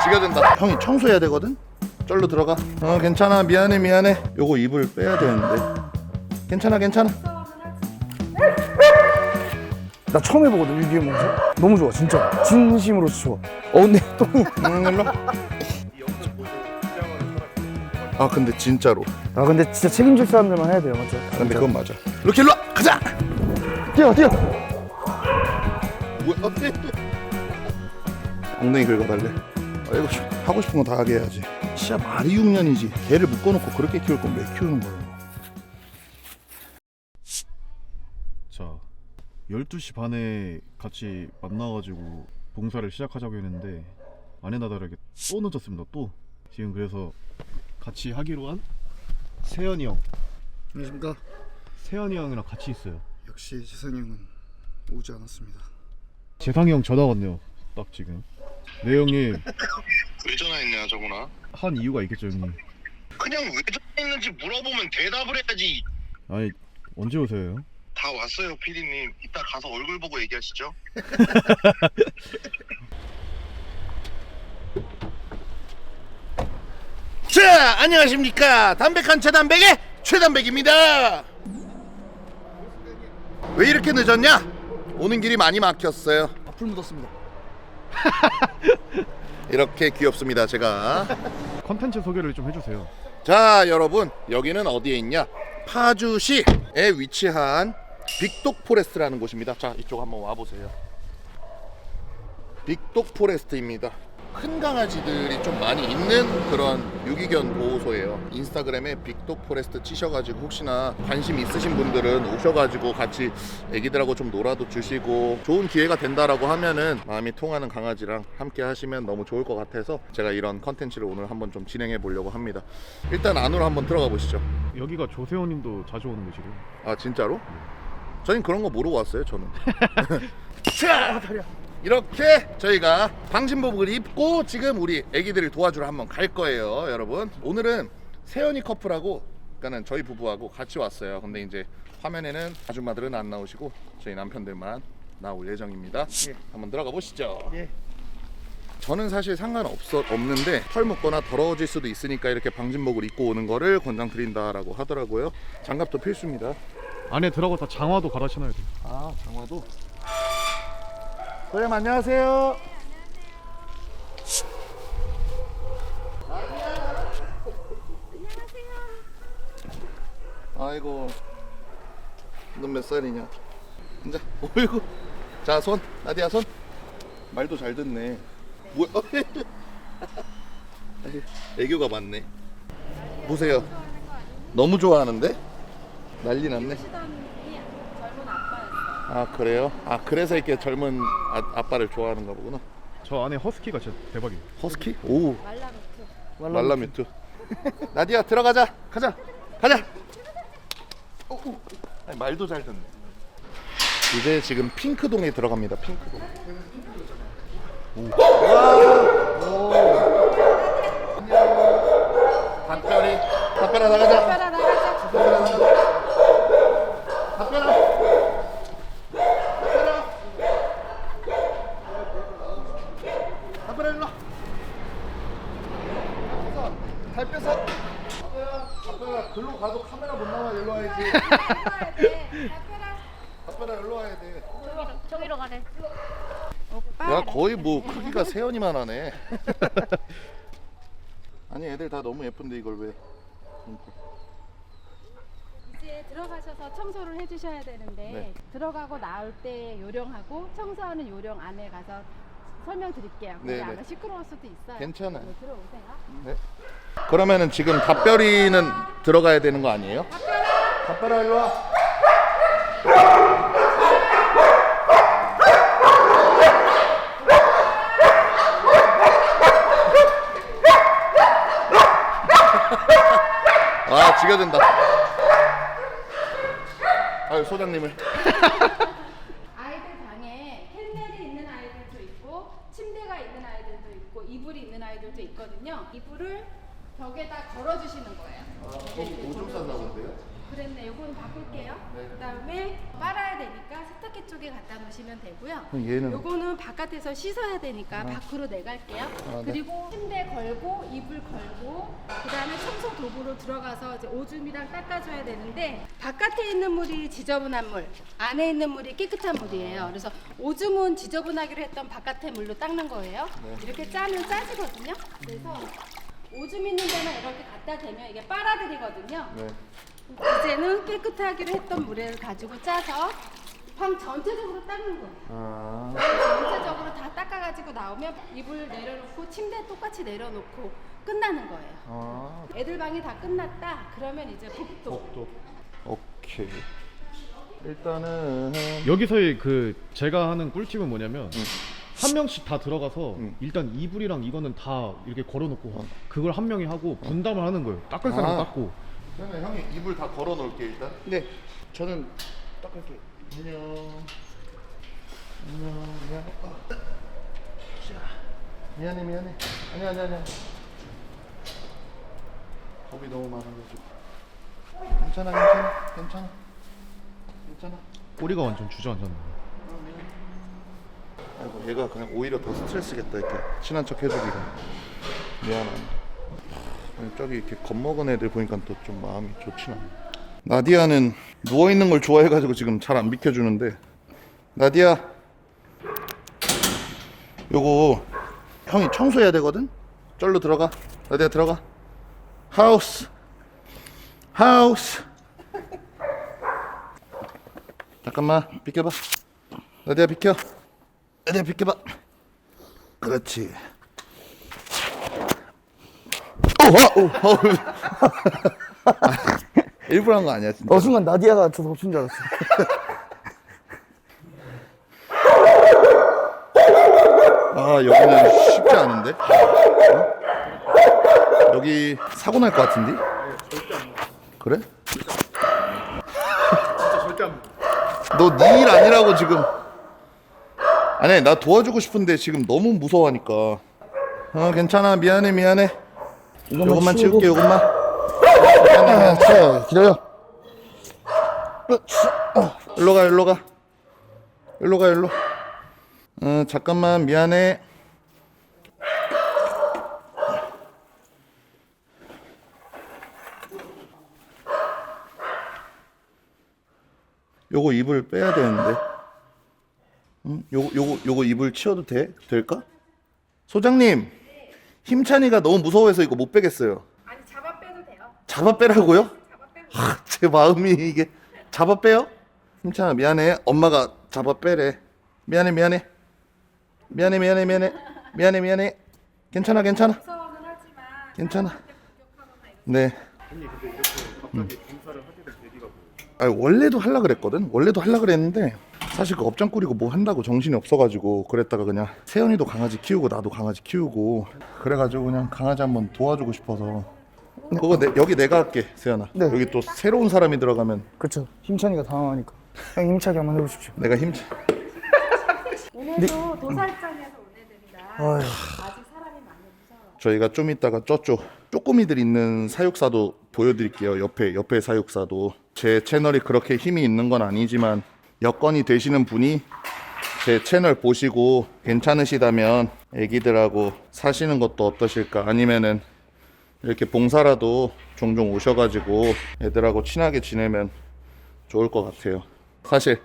와 지겨진다. 형이 청소해야 되거든? 쩔로 들어가. 어 괜찮아. 미안해 미안해. 요거 이불 빼야 되는데. 괜찮아 괜찮아. 나 처음 해보거든 위기의 몸소 너무 좋아 진짜. 진심으로 좋아. 어 근데 똥이 일로 아 근데 진짜로. 아 근데 진짜 책임질 사람들만 해야 돼요 맞죠? 근데 그건 맞아. 이렇게 일로 와! 가자! 뛰어 뛰어! 뭐야? 엉덩이 긁어달래? 아 이고 씨, 하고 싶은 거다 하게 해야지. 진짜 말이 6년이지. 개를 묶어놓고 그렇게 키울 건 왜 키우는 거야 자 12시 반에 같이 만나가지고 봉사를 시작하자고 했는데 아내나 다르게 또 늦었습니다 또. 지금 그래서 같이 하기로 한 세현이 형. 안녕하십니까. 세현이 형이랑 같이 있어요. 역시 재성이 형은 오지 않았습니다. 재상이 형 전화 왔네요 딱 지금 네 형님. 왜 전화했냐 정훈아? 한 이유가 있겠죠 형님. 그냥 왜 전화했는지 물어보면 대답을 해야지. 아니 언제 오세요? 다 왔어요 피디님. 이따 가서 얼굴 보고 얘기하시죠. 자 안녕하십니까. 담백한 최담백의 최담백입니다. 왜 이렇게 늦었냐? 오는 길이 많이 막혔어요. 불 묻었습니다 이렇게 귀엽습니다 제가. 컨텐츠 소개를 좀 해주세요. 자 여러분 여기는 어디에 있냐? 파주시에 위치한 빅독 포레스트라는 곳입니다. 자 이쪽 한번 와보세요. 빅독 포레스트입니다 큰 강아지들이 좀 많이 있는 그런 유기견 보호소예요. 인스타그램에 빅독 포레스트 치셔가지고 혹시나 관심 있으신 분들은 오셔가지고 같이 애기들하고 좀 놀아도 주시고 좋은 기회가 된다라고 하면은 마음이 통하는 강아지랑 함께 하시면 너무 좋을 것 같아서 제가 이런 컨텐츠를 오늘 한번 좀 진행해 보려고 합니다. 일단 안으로 한번 들어가 보시죠. 여기가 조세호님도 자주 오는 곳이래요. 아 진짜로? 저희는 그런 거 모르고 왔어요 저는. 자 이렇게 저희가 방신복을 입고 지금 우리 애기들을 도와주러 한번 갈 거예요 여러분. 오늘은 세연이 커플하고 그러니까는 저희 부부하고 같이 왔어요. 근데 이제 화면에는 아줌마들은 안 나오시고 저희 남편들만 나올 예정입니다. 한번 들어가 보시죠. 저는 사실 상관없어 없는데 털 묻거나 더러워질 수도 있으니까 이렇게 방진복을 입고 오는 거를 권장드린다라고 하더라고요. 장갑도 필수입니다. 안에 들어가서 장화도 갈아 신어야 돼요. 아 장화도 선생님 안녕하세요. 아이고 넌 몇 살이냐? 이제 어이구. 자손. 나디야 손. 말도 잘 듣네. 뭐야 애교가 많네. 보세요. 너무 좋아하는데? 난리 났네 아 그래요? 아 그래서 이렇게 젊은 아, 아빠를 좋아하는가 보구나. 저 안에 허스키가 진짜 대박이에요. 허스키? 오. 말라뮤트 나디야 들어가자. 가자. 가자. 오, 오. 아니, 말도 잘 듣네. 이제 지금 핑크동에 들어갑니다 핑크동. 오. 와, 오. 안녕. 나가자 따라 나가자. 담벼라 나가자 담벼라 담벼라 일로 와 달 뺏어. 아빠야, 글로 가도 카메라 못 나와. 일로 와야지. 아빠라, 일로 와야 돼. 저기로, 저기로 가래. 오빠. 야, 거의 뭐 크기가 세연이만 하네. 아니, 애들 다 너무 예쁜데 이걸 왜? 이제 들어가셔서 청소를 해주셔야 되는데 네. 들어가고 나올 때 요령하고 청소하는 요령 안에 가서 설명드릴게요. 근데 네, 아마 네. 시끄러울 수도 있어요. 괜찮아요. 네, 들어오세요. 네. 그러면은 지금 답별이는 들어가야 되는 거 아니에요? 답별아, 일로 와. 아, 지겨진다. 아유, 소장님을. 아이들 방에 캔넬이 있는 아이들도 있고 침대가 있는 아이들도 있고 이불이 있는 아이들도 있거든요. 이불을 벽에다 걸어주시는 거예요. 오줌 싼다고 그래요? 그랬네. 요거는 바꿀게요. 그다음에 빨아야 되니까 세탁기 쪽에 갖다 놓으시면 되고요. 얘는 요거는 바깥에서 씻어야 되니까 밖으로 내갈게요. 그리고 침대 걸고 이불 걸고 그다음에 청소 도구로 들어가서 이제 오줌이랑 닦아줘야 되는데 바깥에 있는 물이 지저분한 물, 안에 있는 물이 깨끗한 물이에요. 그래서 오줌은 지저분하기로 했던 바깥의 물로 닦는 거예요. 이렇게 짜면 짜지거든요. 그래서 오줌 있는 데만 이렇게 갖다 대면 이게 빨아들이거든요. 이제는 깨끗하기로 했던 물을 가지고 짜서 방 전체적으로 닦는 거예요. 전체적으로 다 닦아가지고 나오면 이불 내려놓고 침대 똑같이 내려놓고 끝나는 거예요. 애들 방이 다 끝났다. 그러면 이제 복도. 오케이. 일단은 여기서의 그 제가 하는 꿀팁은 뭐냐면 한 명씩 다 들어가서 응. 일단 이불이랑 이거는 다 이렇게 걸어놓고 그걸 한 명이 하고 분담을 하는 거예요. 닦을 사람 아. 닦고. 그러면 형이 이불 다 걸어 놓을게 일단. 네. 저는 닦을게요. 안녕. 안녕. 미안. 어. 자, 미안해 미안해. 아니 아니 아니. 겁이 너무 많아가지고. 괜찮아 괜찮아 괜찮아 괜찮아. 꼬리가 완전 주저앉았네. 아이고 얘가 그냥 오히려 더 스트레스겠다 이렇게 친한 척 해주기가. 아니, 저기 이렇게 겁먹은 애들 보니까 또 좀 마음이 좋진 않네. 나디아는 누워 있는 걸 좋아해가지고 지금 잘 안 비켜주는데 나디아 요거 형이 청소해야 되거든. 절로 들어가. 나디아 들어가. 하우스 하우스. 잠깐만 비켜봐. 나디아 비켜. 나디아 비켜봐. 그렇지. 오, 어, 오, 어. 일부러 한 거 아니야 진짜. 어 순간 나디아가 저 덮친 줄 알았어. 아 여기는 쉽지 않은데? 어? 여기 사고 날 것 같은데? 그래? 너네일 아니라고 지금 아니 나 도와주고 싶은데 지금 너무 무서워하니까. 어 괜찮아. 미안해 미안해. 요것만 치우고. 치울게 요것만. 아, 자, 기다려. 일로 가 일로 가. 일로 가 일로. 어 잠깐만 미안해. 요거 이불 빼야 되는데 응? 요거 요거 요거 이불 치워도 돼? 될까? 소장님 힘찬이가 너무 무서워해서 이거 못 빼겠어요 아니 잡아 빼도 돼요. 잡아 빼라고요? 잡아 빼도 하, 제 마음이 이게 잡아 빼요? 힘찬아 미안해 엄마가 잡아 빼래 미안해 미안해 미안해 미안해 미안해 미안해 미안해 괜찮아 괜찮아 무서워는 하지만 괜찮아 네 음. 아니 원래도 할라 그랬거든 원래도 할라 그랬는데 사실 그 업장 꾸리고 뭐 한다고 정신이 없어가지고 그랬다가 그냥 세연이도 강아지 키우고 나도 강아지 키우고 그래가지고 그냥 강아지 한번 도와주고 싶어서 그거 내, 여기 내가 할게 세연아 네. 여기 또 새로운 사람이 들어가면 그렇죠. 힘찬이가 당황하니까. 형 힘차게 한번 해보십시오. 내가 힘차 오늘도 도살장에서 온 애들이라 아휴. 아직. 저희가 좀 이따가 저쪽 쪼꼬미들 있는 사육사도 보여드릴게요. 옆에 옆에 사육사도 제 채널이 그렇게 힘이 있는 건 아니지만 여건이 되시는 분이 제 채널 보시고 괜찮으시다면 애기들하고 사시는 것도 어떠실까? 아니면은 이렇게 봉사라도 종종 오셔가지고 애들하고 친하게 지내면 좋을 것 같아요. 사실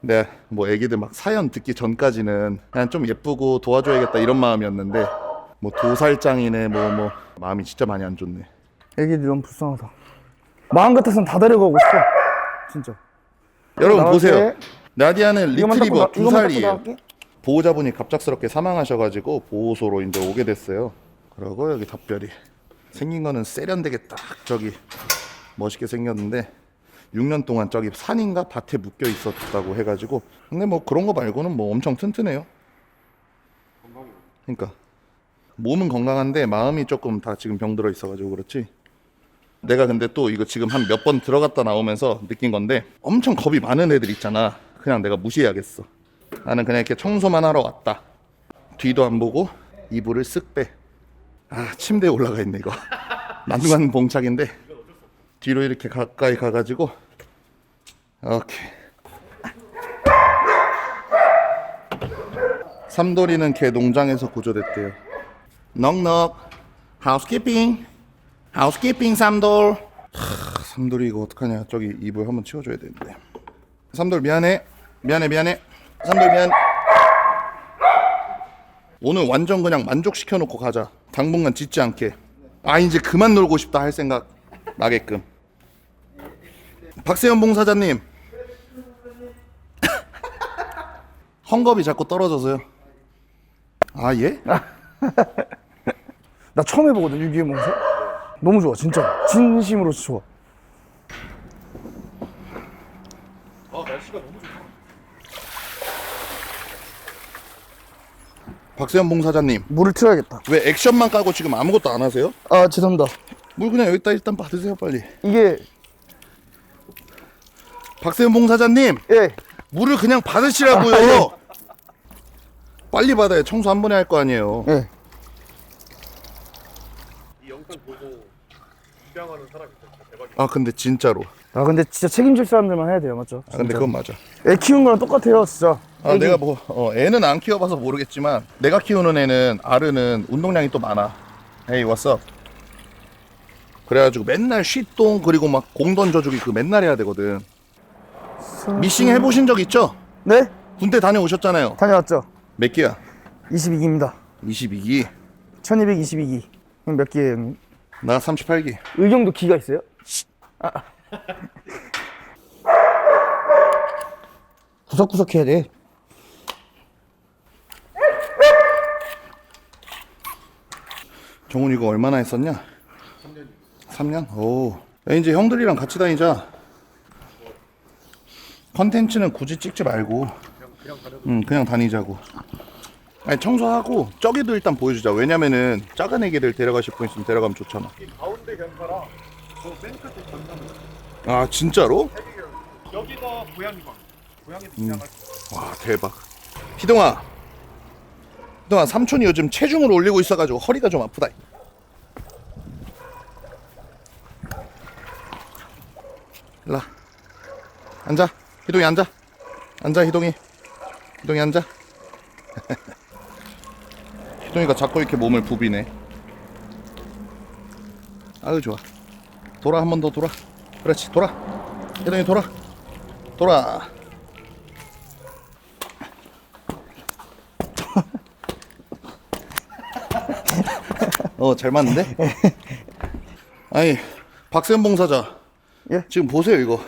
네, 뭐 애기들 막 사연 듣기 전까지는 그냥 좀 예쁘고 도와줘야겠다 이런 마음이었는데 뭐 도살장이네 뭐 뭐 마음이 진짜 많이 안 좋네. 애기들 너무 불쌍하다. 마음 같아서는 다 데려가고 싶어. 진짜. 여러분 나갈게. 보세요. 나디아는 닦고 리트리버 나- 두 닦고 살이에요. 나갈게. 보호자분이 갑작스럽게 사망하셔가지고 보호소로 이제 오게 됐어요. 그러고 여기 덧별이 생긴 거는 세련되게 딱 저기 멋있게 생겼는데 6년 동안 저기 산인가 밭에 묶여 있었다고 해가지고 근데 뭐 그런 거 말고는 뭐 엄청 튼튼해요. 그러니까 몸은 건강한데 마음이 조금 다 지금 병들어 있어가지고 그렇지. 내가 근데 또 이거 지금 한 몇 번 들어갔다 나오면서 느낀 건데 엄청 겁이 많은 애들 있잖아. 그냥 내가 무시해야겠어. 나는 그냥 이렇게 청소만 하러 왔다. 뒤도 안 보고 이불을 쓱 빼. 아 침대에 올라가 있네 이거. 난간 봉착인데 뒤로 이렇게 가까이 가가지고 오케이 삼돌이는 개 농장에서 구조됐대요 넉넉. 하우스키핑. 하우스키핑 삼돌. 하, 삼돌이 이거 어떡하냐. 저기 이불 한번 치워줘야 되는데. 삼돌 미안해. 미안해 미안해. 삼돌 미안. 오늘 완전 그냥 만족시켜 놓고 가자. 당분간 짖지 않게. 아 이제 그만 놀고 싶다 할 생각 나게끔. 박세현 봉사자님. 헝겊이 자꾸 떨어져서요. 아 예? 나 처음 해보거든 유기의 몽사. 너무 좋아 진짜. 진심으로 좋아. 박세현 봉사자님 물을 틀어야겠다. 왜 액션만 까고 지금 아무것도 안 하세요? 아 죄송합니다. 물 그냥 여기다 일단 받으세요 빨리 이게 박세현 봉사자님 예. 물을 그냥 받으시라고요 빨리 받아요 청소 한 번에 할 거 아니에요 예. 아 근데 진짜로 아 근데 진짜 책임질 사람들만 해야 돼요 맞죠? 아 근데 그건 맞아 애 키우는 거랑 똑같아요 진짜. 아 애기. 내가 뭐 어, 애는 안 키워봐서 모르겠지만 내가 키우는 애는 알은 운동량이 또 많아 에이 왓썹 그래가지고 맨날 쉬똥 그리고 막 공 던져주기 그 맨날 해야 되거든 미싱 해보신 적 있죠? 네? 군대 다녀오셨잖아요 다녀왔죠. 몇 기야? 22기입니다. 22기 1222기. 그럼 몇 기예요 형님? 나 38기 의경도 기가 있어요? 아. 구석구석 해야 돼. 정훈 이거 얼마나 했었냐? 3년. 3년? 오. 야, 이제 형들이랑 같이 다니자. 컨텐츠는 굳이 찍지 말고. 응, 그냥 다니자고. 아니, 청소하고 저기도 일단 보여주자. 왜냐면은 작은 애기들 데려가실 분 있으면 데려가면 좋잖아. 가운데 견사랑 저맨 끝에 아, 진짜로? 여기가 고양이방. 고양이도 와, 대박. 희동아. 그동안 삼촌이 요즘 체중을 올리고 있어가지고 허리가 좀 아프다. 일라 앉아 희동이 앉아 앉아 희동이 희동이 앉아 희동이가 자꾸 이렇게 몸을 부비네. 아유 좋아. 돌아 한 번 더 돌아. 그렇지 돌아. 희동이 돌아. 돌아. 어 잘 맞는데? 아니 박세현 봉사자. 예? 지금 보세요 이거.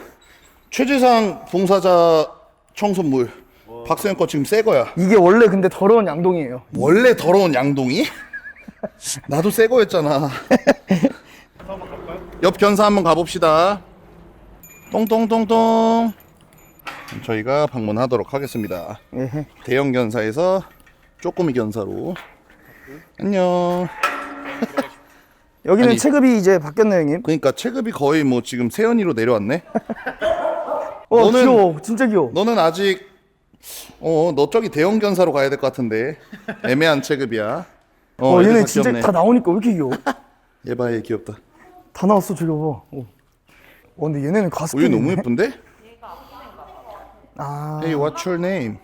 최재상 봉사자 청소물 박세현 거 지금 새 거야 이게 원래 근데 더러운 양동이에요. 원래 더러운 양동이? 나도 새 거였잖아 옆 견사 한번 가봅시다 똥똥똥똥 저희가 방문하도록 하겠습니다 예. 대형 견사에서 쪼꼬미 견사로 안녕 여기는 아니- 체급이 이제 바뀌었네 형님. 그러니까 체급이 거의 뭐 지금 세연이로 내려왔네 어 너는- 귀여워 진짜 귀여워. 너는 아직 어 너 저기 대형 견사로 가야 될 것 같은데 애매한 체급이야 어, 어, 얘네 다 진짜 귀엽네. 다 나오니까 왜 이렇게 귀여워? 얘 봐, 얘 귀엽다. 다 나왔어 저기 봐봐. 어. 어 근데 얘네는 오, 가스펠 얘 너무 예쁜데? 아 Hey, what's your name?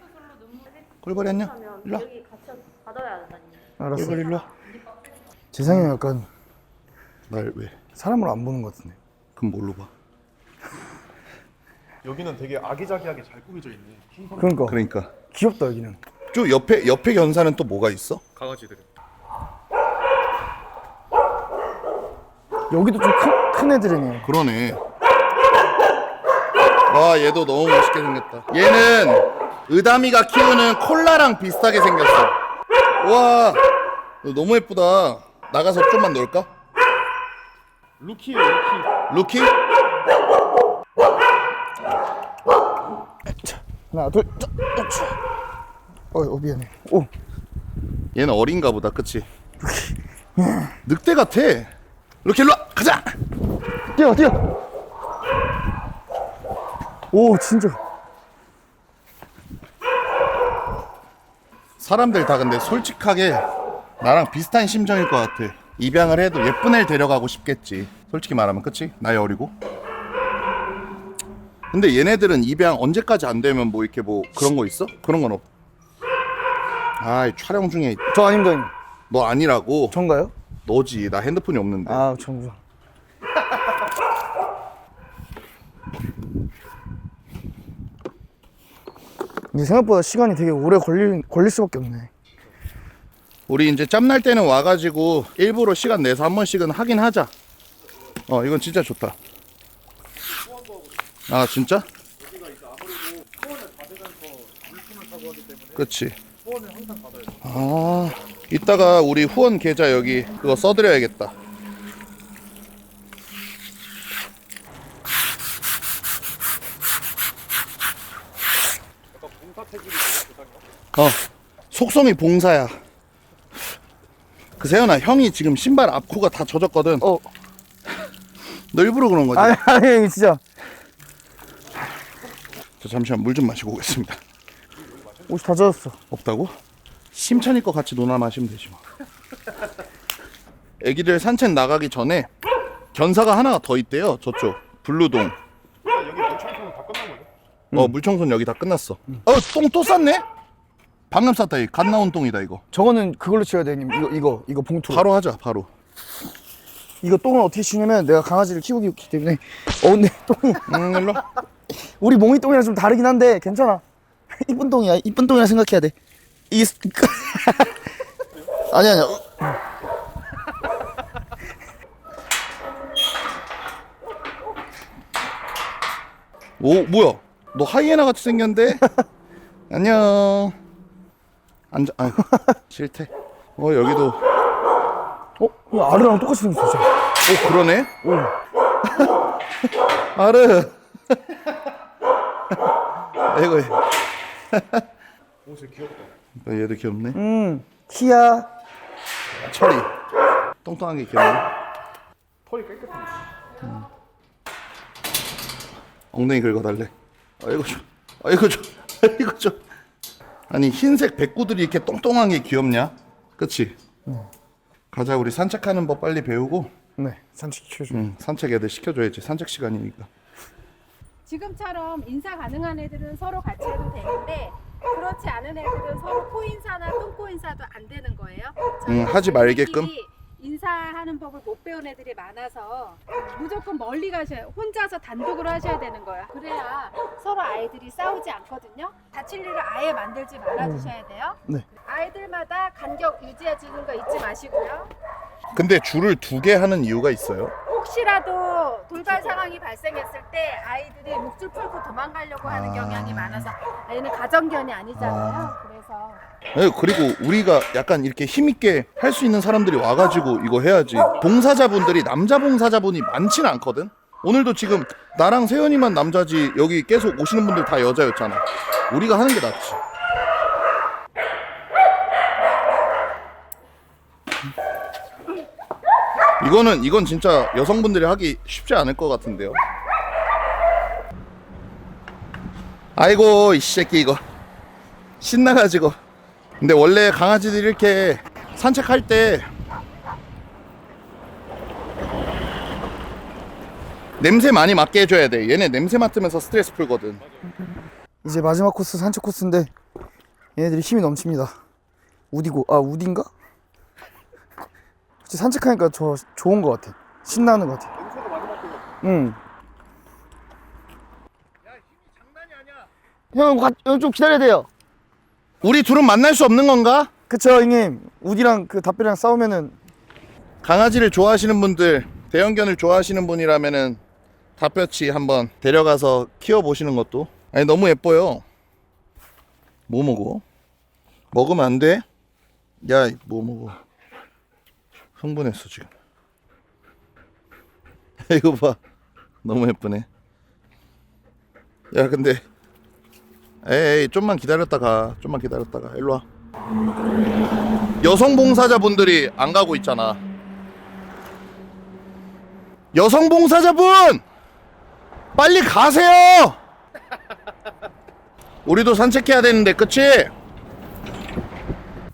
꿀벌이 안녕. 일로 와. 여기 같이 받아야 된다니. 알았어. 꿀벌 일로 와. 재상이 형 약간 날 왜? 사람을 안 보는 것 같은데. 그럼 뭘로 봐? 여기는 되게 아기자기하게 잘 꾸며져 있네. 그러니까 그러니까. 귀엽다 여기는. 저 옆에 옆에 견사는 또 뭐가 있어? 강아지들. 여기도 좀큰 애들이네. 그러네. 와, 얘도 너무 멋있게 생겼다. 얘는 의담이가 키우는 콜라랑 비슷하게 생겼어. 와, 너 너무 예쁘다. 나가서 좀만 놀까? 루키예요, 루키. 루키? 하나 둘. 자, 자, 자. 어, 어 미안해. 오 얘는 어린가 보다, 그치? 늑대 같아. 루키 일로 와, 가자. 뛰어 뛰어. 오 진짜. 사람들 다 근데 솔직하게 나랑 비슷한 심정일 것 같아. 입양을 해도 예쁜 애를 데려가고 싶겠지. 솔직히 말하면 그치? 나이 어리고 근데 얘네들은 입양 언제까지 안 되면 뭐 이렇게 뭐 그런 거 있어? 그런 건 없. 아이 촬영 중에 저 아닙니다 형님. 너 아니라고. 전가요? 너지. 나 핸드폰이 없는데. 아 전구나 근데 생각보다 시간이 되게 오래 걸릴, 걸릴 수밖에 없네. 우리 이제 짬날 때는 와가지고 일부러 시간 내서 한 번씩은 하긴 하자. 어 이건 진짜 좋다 아 진짜? 그치. 아 이따가 우리 후원 계좌 여기 그거 써드려야겠다. 어 속성이 봉사야. 그 세연아 형이 지금 신발 앞코가 다 젖었거든. 어. 너 일부러 그런 거지? 아니 아니 형님 진짜 저 잠시만 물 좀 마시고 오겠습니다. 옷이 다 젖었어. 없다고? 심찬이 거 같이 논아 마시면 되지 뭐. 애기들 산책 나가기 전에 견사가 하나가 더 있대요 저쪽. 블루동. 어 물청소는 여기 다 끝났어. 어똥 또 쌌네? 방금 쌌다 이 갓 나온 똥이다 이거. 저거는 그걸로 치워야 돼 형님. 이거 이거 이거 봉투 바로 하자 바로. 이거 똥을 어떻게 치냐면 내가 강아지를 키우기 때문에. 어 근데 똥이 응 일로 와. 우리 몽이 똥이랑 좀 다르긴 한데 괜찮아. 이쁜 똥이야. 이쁜 똥이라 생각해야 돼. 스- 아니 아니야. 오 뭐야? 너 하이에나 같이 생겼는데? 안녕. 앉아 아유 싫대. 어 여기도. 어? 이거 아르랑 똑같이 생겼어 진짜. 오 그러네? 오. 아르 아이고. 옷이 귀엽다. 얘도 귀엽네. 음 키야. 철이. 똥똥한 게 귀엽네. 털이 깨끗하네 엉덩이 긁어달래. 아이고 좀 아이고 좀 아이고 좀 아니 흰색 백구들이 이렇게 똥똥한 게 귀엽냐? 그치? 가자 우리 산책하는 법 빨리 배우고. 네 산책 시켜줘. 응, 산책 애들 시켜줘야지. 산책 시간이니까 지금처럼 인사 가능한 애들은 서로 같이 해도 되는데 그렇지 않은 애들은 서로 코인사나 똥코인사도 안 되는 거예요. 응, 하지 말게끔. 인사하는 법을 못 배운 애들이 많아서 무조건 멀리 가셔야 혼자서 단독으로 하셔야 되는 거야. 그래야 서로 아이들이 싸우지 않거든요. 다칠 일을 아예 만들지 말아 주셔야 돼요. 네. 아이들마다 간격 유지해 주는 거 잊지 마시고요. 근데 줄을 두 개 하는 이유가 있어요 혹시라도 돌발 상황이 발생했을 때 아이들이 목줄 풀고 도망가려고 하는 아. 경향이 많아서 얘는 가정견이 아니잖아요. 그래서 네, 그리고 우리가 약간 이렇게 힘있게 할 수 있는 사람들이 와가지고 이거 해야지. 봉사자분들이 남자 봉사자분이 많지는 않거든? 오늘도 지금 나랑 세연이만 남자지 여기 계속 오시는 분들 다 여자였잖아. 우리가 하는 게 낫지 이거는 이건 진짜 여성분들이 하기 쉽지 않을 것 같은데요. 아이고 이 새끼 이거. 신나가지고. 근데 원래 강아지들이 이렇게 산책할 때 냄새 많이 맡게 해줘야 돼. 얘네 냄새 맡으면서 스트레스 풀거든. 이제 마지막 코스 산책 코스인데 얘네들이 힘이 넘칩니다. 우디고. 아 우디인가? 진짜 산책하니까 저 좋은 것 같아 신나는 것 같아 응 형, 가- 형, 좀 기다려야 돼요. 우리 둘은 만날 수 없는 건가? 그쵸, 형님. 우디랑 그 답변이랑 싸우면은 강아지를 좋아하시는 분들 대형견을 좋아하시는 분이라면은 다뼈치 한번 데려가서 키워보시는 것도 아니 너무 예뻐요 뭐 먹어? 먹으면 안 돼? 야 뭐 먹어 흥분했어 지금. 이거 봐. 너무 예쁘네. 야 근데. 에이 좀만 기다렸다가. 좀만 기다렸다가. 일로 와. 여성 봉사자분들이 안 가고 있잖아. 여성 봉사자분! 빨리 가세요! 우리도 산책해야 되는데 그치?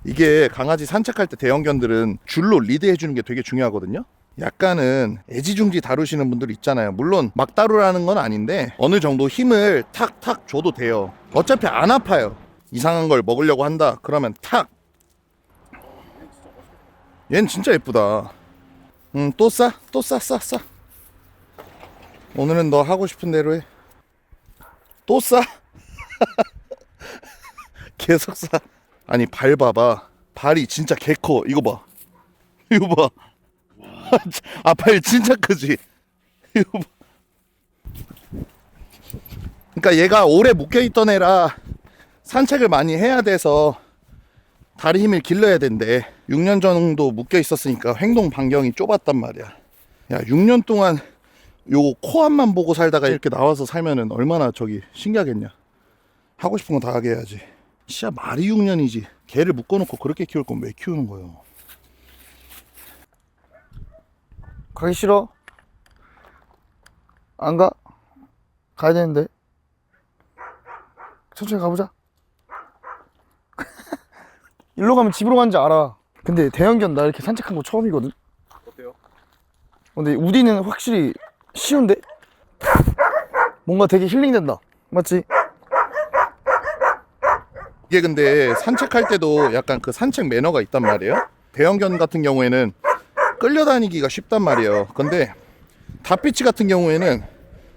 이게 강아지 산책할 때 대형견들은 줄로 리드해 주는 게 되게 중요하거든요 약간은 애지중지 다루시는 분들 있잖아요. 물론 막 다루라는 건 아닌데 어느 정도 힘을 탁탁 줘도 돼요. 어차피 안 아파요. 이상한 걸 먹으려고 한다. 그러면 탁. 얜 진짜 예쁘다. 음, 또 싸? 또 싸, 싸, 싸. 오늘은 너 하고 싶은 대로 해. 또 싸? 계속 싸. 아니, 발 봐봐. 발이 진짜 개 커. 이거 봐. 이거 봐. 아, 발 진짜 크지? 이거 봐. 그러니까 얘가 오래 묶여있던 애라 산책을 많이 해야 돼서 다리 힘을 길러야 된대. 6년 정도 묶여 있었으니까 행동 반경이 좁았단 말이야. 야, 6년 동안 요 코앞만 보고 살다가 이렇게 나와서 살면은 얼마나 저기 신기하겠냐. 하고 싶은 거 다 하게 해야지. 씨야, 말이 6년이지. 개를 묶어놓고 그렇게 키울 건왜 키우는 거예요? 가기 싫어? 안 가? 가야 되는데. 천천히 가보자. 일로 가면 집으로 가는지 알아. 근데 대형견 나 이렇게 산책한 거 처음이거든. 어때요? 근데 우디는 확실히 쉬운데? 뭔가 되게 힐링된다. 맞지? 이게 근데 산책할 때도 약간 그 산책 매너가 있단 말이에요. 대형견 같은 경우에는 끌려다니기가 쉽단 말이에요. 근데 다피치 같은 경우에는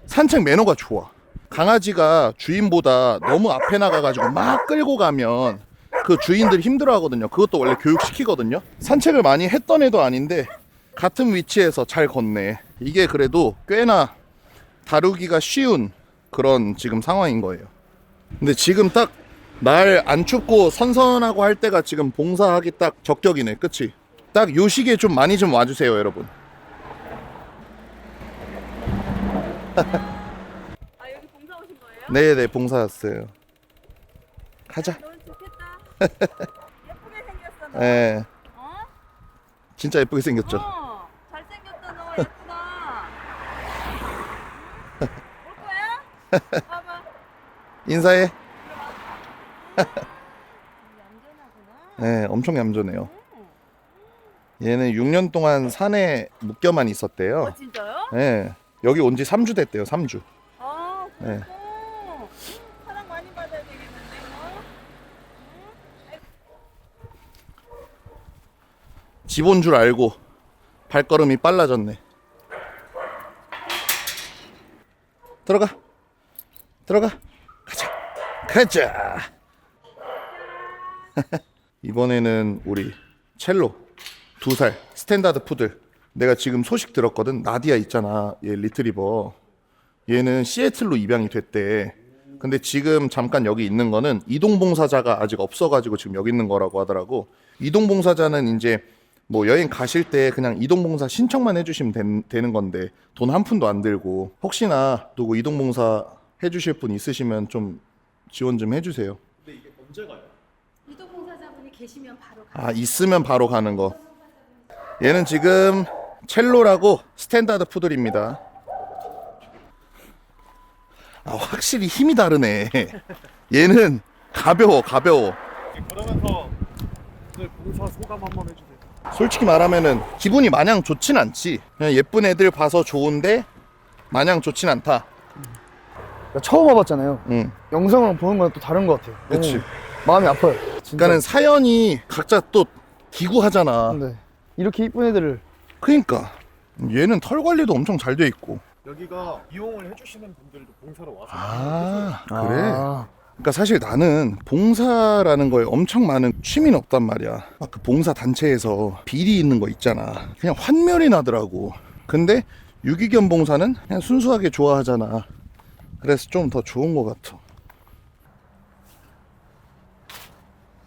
산책 매너가 좋아. 강아지가 주인보다 너무 앞에 나가가지고 막 끌고 가면 그 주인들이 힘들어 하거든요. 그것도 원래 교육시키거든요. 산책을 많이 했던 애도 아닌데 같은 위치에서 잘 걷네. 이게 그래도 꽤나 다루기가 쉬운 그런 지금 상황인 거예요. 근데 지금 딱 날 안 춥고 선선하고 할 때가 지금 봉사하기 딱 적격이네. 그치? 딱 요 시기에 좀 많이 좀 와주세요, 여러분. 아 여기 봉사 오신 거예요? 네네, 봉사였어요. 가자. 너무 좋겠다. 예쁘게 생겼어 너. 예. 어? 진짜 예쁘게 생겼죠? 어. 잘생겼다 너 예쁘다. 응? 올 거야? 봐봐. 인사해. 얌전하구나. 네, 엄청 얌전해요. 얘는 6년 동안 산에 묶여만 있었대요. 어 진짜요? 네. 여기 온 지 3주 됐대요, 3주. 아 네. 그렇고. 사랑 많이 받아야 되겠는데 너. 집온 줄 알고 발걸음이 빨라졌네. 들어가. 들어가. 가자. 가자. 이번에는 우리 첼로 두 살 스탠다드 푸들. 내가 지금 소식 들었거든. 나디아 있잖아. 얘 리트리버. 얘는 시애틀로 입양이 됐대. 근데 지금 잠깐 여기 있는 거는 이동봉사자가 아직 없어가지고 지금 여기 있는 거라고 하더라고. 이동봉사자는 이제 뭐 여행 가실 때 그냥 이동봉사 신청만 해주시면 된- 되는 건데 돈 한 푼도 안 들고 혹시나 누구 이동봉사 해주실 분 있으시면 좀 지원 좀 해주세요. 이 도봉사자분이 계시면 바로 가. 아 있으면 바로 가는 거. 얘는 지금 첼로라고 스탠다드 푸들입니다. 아 확실히 힘이 다르네. 얘는 가벼워 가벼워. 오늘 봉사 소감 한번 해주세요. 솔직히 말하면은 기분이 마냥 좋진 않지. 그냥 예쁜 애들 봐서 좋은데 마냥 좋진 않다. 나 처음 와봤잖아요. 응. 영상으로 보는 거랑 또 다른 것 같아요. 너무 그치. 마음이 아파요. 진짜. 그러니까는 사연이 각자 또 기구하잖아. 근데 이렇게 이쁜 애들을 그러니까 얘는 털 관리도 엄청 잘 돼 있고. 여기가 이용을 해주시는 분들도 봉사로 와서 아 그래. 아, 그러니까 사실 나는 봉사라는 거에 엄청 많은 취미는 없단 말이야. 막 그 봉사 단체에서 비리 있는 거 있잖아. 그냥 환멸이 나더라고. 근데 유기견 봉사는 그냥 순수하게 좋아하잖아. 그래서 좀 더 좋은 것 같아.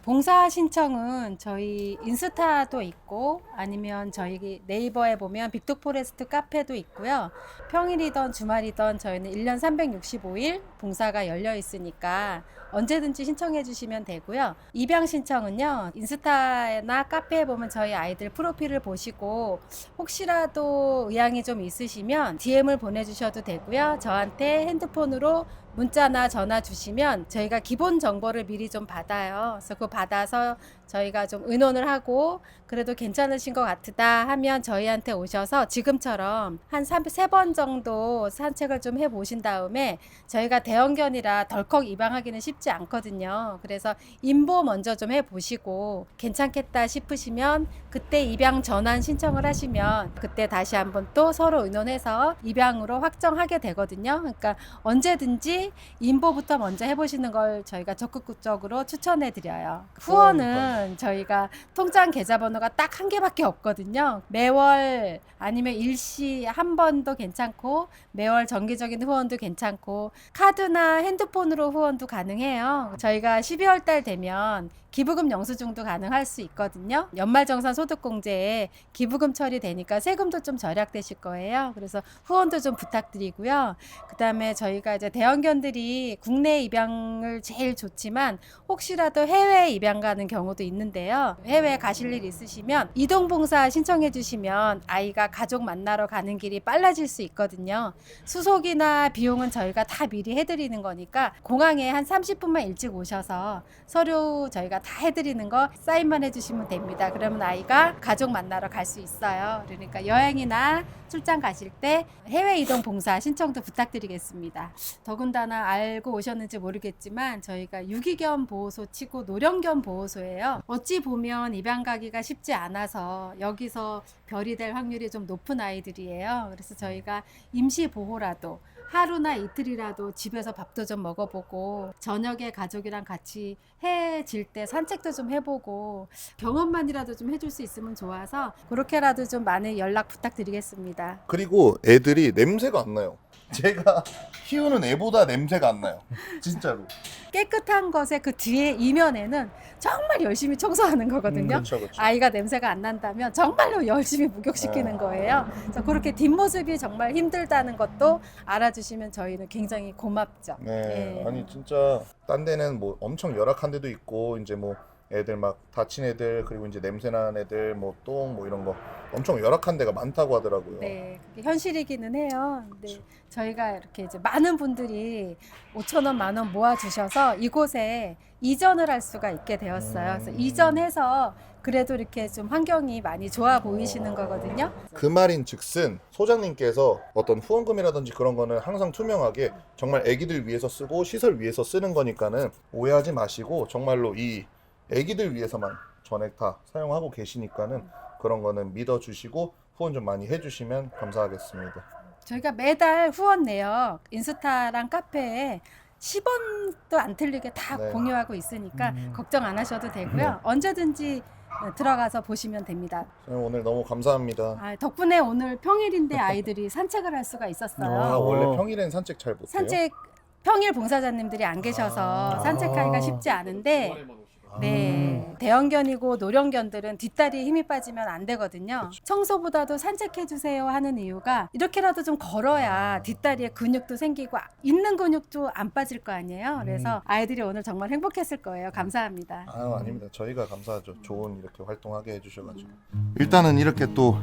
봉사 신청은 저희 인스타도 있고 아니면 저희 네이버에 보면 빅톡포레스트 카페도 있고요. 평일이던 주말이던 저희는 1년 365일 봉사가 열려 있으니까 언제든지 신청해 주시면 되고요. 입양 신청은요. 인스타나 카페에 보면 저희 아이들 프로필을 보시고 혹시라도 의향이 좀 있으시면 DM을 보내주셔도 되고요. 저한테 핸드폰으로 문자나 전화 주시면 저희가 기본 정보를 미리 좀 받아요. 그래서 그 받아서 저희가 좀 의논을 하고 그래도 괜찮으신 것 같다 하면 저희한테 오셔서 지금처럼 한 세 번 정도 산책을 좀 해보신 다음에 저희가 대형견이라 덜컥 입양하기는 쉽지 않거든요. 그래서 인보 먼저 좀 해보시고 괜찮겠다 싶으시면 그때 입양 전환 신청을 하시면 그때 다시 한번 또 서로 의논해서 입양으로 확정하게 되거든요. 그러니까 언제든지 인보부터 먼저 해보시는 걸 저희가 적극적으로 추천해 드려요. 후원은 저희가 통장 계좌번호가 딱 한 개밖에 없거든요. 매월 아니면 일시 한 번도 괜찮고 매월 정기적인 후원도 괜찮고 카드나 핸드폰으로 후원도 가능해요. 저희가 12월 달 되면 기부금 영수증도 가능할 수 있거든요. 연말정산 소득공제에 기부금 처리되니까 세금도 좀 절약되실 거예요. 그래서 후원도 좀 부탁드리고요. 그 다음에 저희가 이제 대형견들이 국내 입양을 제일 좋지만 혹시라도 해외 입양 가는 경우도 있는데요. 해외 가실 일 있으시면 이동봉사 신청해 주시면 아이가 가족 만나러 가는 길이 빨라질 수 있거든요. 수속이나 비용은 저희가 다 미리 해드리는 거니까 공항에 한 30분만 일찍 오셔서 서류 저희가 다 해드리는 거 사인만 해주시면 됩니다. 그러면 아이가 가족 만나러 갈 수 있어요. 그러니까 여행이나 출장 가실 때 해외 이동 봉사 신청도 부탁드리겠습니다. 더군다나 알고 오셨는지 모르겠지만 저희가 유기견 보호소 치고 노령견 보호소예요. 어찌 보면 입양 가기가 쉽지 않아서 여기서 별이 될 확률이 좀 높은 아이들이에요. 그래서 저희가 임시 보호라도 하루나 이틀이라도 집에서 밥도 좀 먹어보고 저녁에 가족이랑 같이 해질 때 산책도 좀 해보고 경험만이라도 좀 해줄 수 있으면 좋아서 그렇게라도 좀 많은 연락 부탁드리겠습니다. 그리고 애들이 냄새가 안 나요. 제가 키우는 애보다 냄새가 안 나요. 진짜로. 깨끗한 것의 그 뒤에 이면에는 정말 열심히 청소하는 거거든요. 그렇죠, 그렇죠. 아이가 냄새가 안 난다면 정말로 열심히 목욕시키는 거예요. 그래서 그렇게 뒷모습이 정말 힘들다는 것도 알아주시면 저희는 굉장히 고맙죠. 네, 예. 아니 진짜 딴 데는 뭐 엄청 열악한 데도 있고 이제 뭐 애들 막 다친 애들 그리고 이제 냄새나는 애들 뭐 똥 뭐 이런 거 엄청 열악한 데가 많다고 하더라고요. 네, 그게 현실이기는 해요. 근데 저희가 이렇게 이제 많은 분들이 5천 원, 만 원 모아 주셔서 이곳에 이전을 할 수가 있게 되었어요. 그래서 음. 이전해서 그래도 이렇게 좀 환경이 많이 좋아 보이시는 거거든요. 그 말인 즉슨 소장님께서 어떤 후원금이라든지 그런 거는 항상 투명하게 정말 애기들 위해서 쓰고 시설 위해서 쓰는 거니까는 오해하지 마시고 정말로 이 애기들 위해서만 전액 다 사용하고 계시니까는 그런 거는 믿어주시고 후원 좀 많이 해주시면 감사하겠습니다. 저희가 매달 후원 내역 인스타랑 카페에 10원도 안 틀리게 다 네. 공유하고 있으니까 음. 걱정 안 하셔도 되고요. 언제든지 들어가서 보시면 됩니다. 선생님 오늘 너무 감사합니다. 아, 덕분에 오늘 평일인데 아이들이 산책을 할 수가 있었어요. 아, 어. 원래 평일엔 산책 잘 못해요? 산책 평일 봉사자님들이 안 계셔서 아. 산책하기가 쉽지 않은데 아. 네 대형견이고 노령견들은 뒷다리에 힘이 빠지면 안 되거든요. 그쵸. 청소보다도 산책해 주세요 하는 이유가 이렇게라도 좀 걸어야 뒷다리에 근육도 생기고 있는 근육도 안 빠질 거 아니에요. 그래서 아이들이 오늘 정말 행복했을 거예요. 감사합니다. 아 아닙니다. 저희가 감사하죠. 좋은 이렇게 활동하게 해주셔가지고 일단은 이렇게 또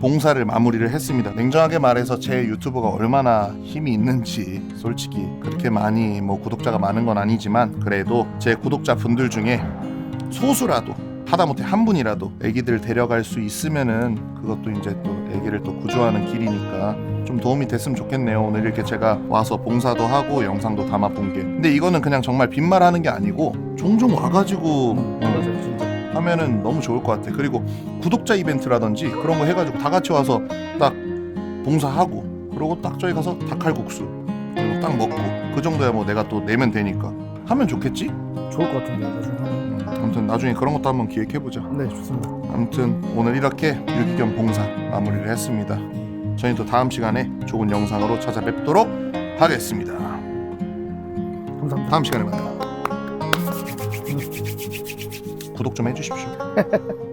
봉사를 마무리를 했습니다. 냉정하게 말해서 제 유튜브가 얼마나 힘이 있는지 솔직히 그렇게 많이 뭐 구독자가 많은 건 아니지만 그래도 제 구독자 분들 중에 소수라도 하다못해 한 분이라도 아기들 데려갈 수 있으면은 그것도 이제 또 아기를 또 구조하는 길이니까 좀 도움이 됐으면 좋겠네요. 오늘 이렇게 제가 와서 봉사도 하고 영상도 담아본 게. 근데 이거는 그냥 정말 빈말하는 게 아니고 종종 와가지고 음. 하면은 너무 좋을 것 같아. 그리고 구독자 이벤트라든지 그런 거 해가지고 다 같이 와서 딱 봉사하고 그러고 딱 저희 가서 닭칼국수 그리고 딱 먹고 그 정도야 뭐 내가 또 내면 되니까 하면 좋겠지? 좋을 것 같은데 나중에 하면. 음, 아무튼 나중에 그런 것도 한번 기획해 보자. 네, 좋습니다. 아무튼 오늘 이렇게 유기견 봉사 마무리를 했습니다. 저희 또 다음 시간에 좋은 영상으로 찾아뵙도록 하겠습니다. 감사합니다. 다음 시간에 만나요. 구독 좀 해주십시오.